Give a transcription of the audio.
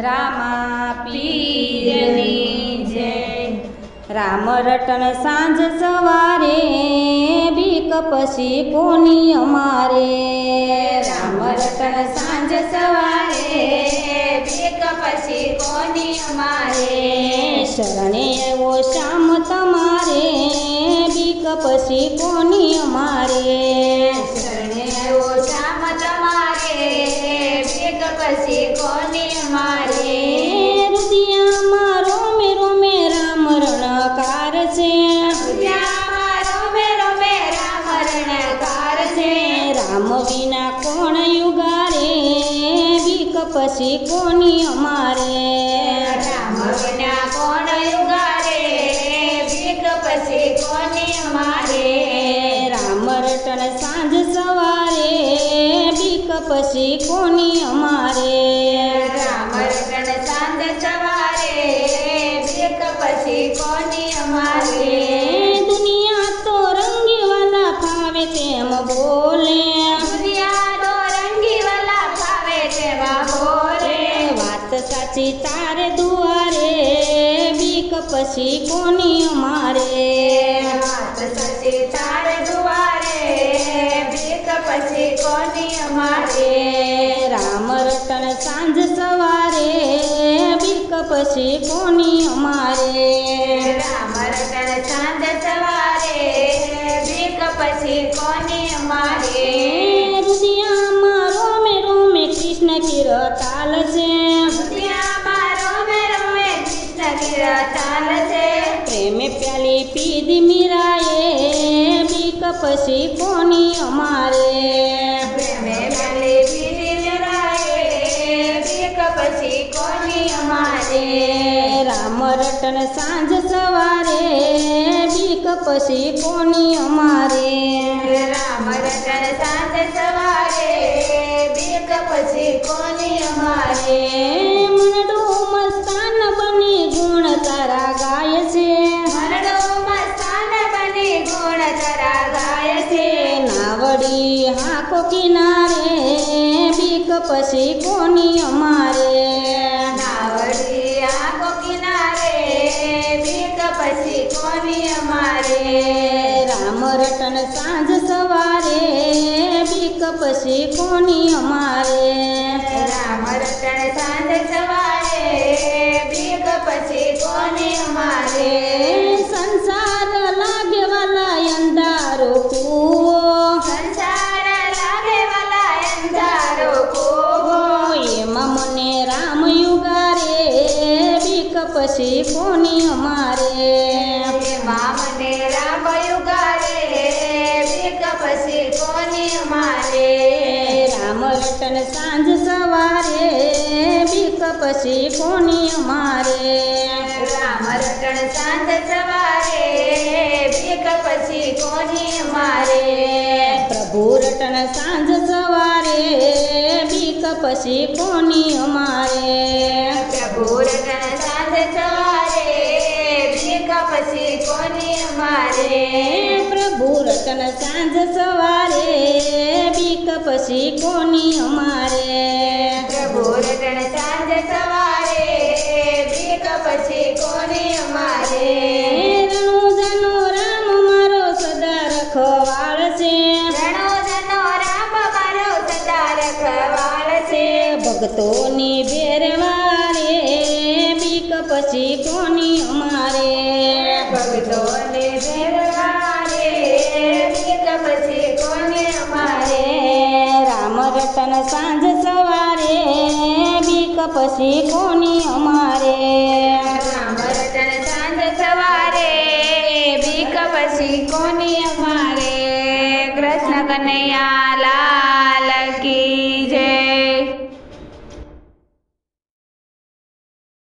રામા પીરની જય રામ રટન સાંજ સવારે બીક પછી કોની અમારે? રામ રટન સાંજ સવારે બીક પછી કોની અમારે? શરણે એવો શ્યામ તમારે બીક પછી કોની અમારે? પછી કોની અમારે? રામ વિના કોણ યુગારે બીક પછી કોની અમારે રામ રટન સાંજ સવારે, બીક પછી કોની અમારે? તારે દુઆરે બીક પછી કોની અમારે? હાથ સચી તારે દુઆરે બીક પછી કોની અમારે? રામ રટન સાંજ સવારે બીક પછી કોની અમારે? પ્રેમે પ્યાલી પીધી મીરાએ બીક પછી કોની અમારે? રામ રટન સાંજ સવારે બીક પછી કોની અમારે? રામ રટણ સાંજ સવારે બીક પછી કોની નાવડી હાકો કિનારે બીક પછી કોની અમારે? નાવડી આખો કિનારે બીક પછી કોની અમારે? રામ સાંજ સવારે બીક પછી કોની અમારે? રામ રટણ સાંજ સવારે બીક પછી કોની અમારે? પછી કોની અમારે? એમાં મને રામ યુગારે પછી કોની અમારે? રામ રટન સાંજ સવારે બીક પછી કોની અમારે? રામ સાંજ સવારે બીક પછી કોની અમારે? પ્રભુ રટન સાંજ સવારે બીક પછી કોની અમારે? પ્રભુ સાંજ સવારે બીક પછી કોની મારે? પ્રભુ રતન સાંજ સવારે બીક પછી કોની અમારે? પ્રભુ રતન સાંજ સવારે બીક પછી કોની અમારે રણુજાનો રામ મારો સદા રખવાળ છે રણોજનો રામ મારો સદા રખવાળ છે ભક્તોની બેરવારે બીક પછી કોની અમારે? ભક્તોને ભેરવારે બીક પછી કોને અમારે? રામ રતન સાંજ સવારે બીક પછી કોની અમારે? રામ રતન સાંજ સવારે બીક પછી કોની અમારે? કૃષ્ણ કનૈયા લાલ કી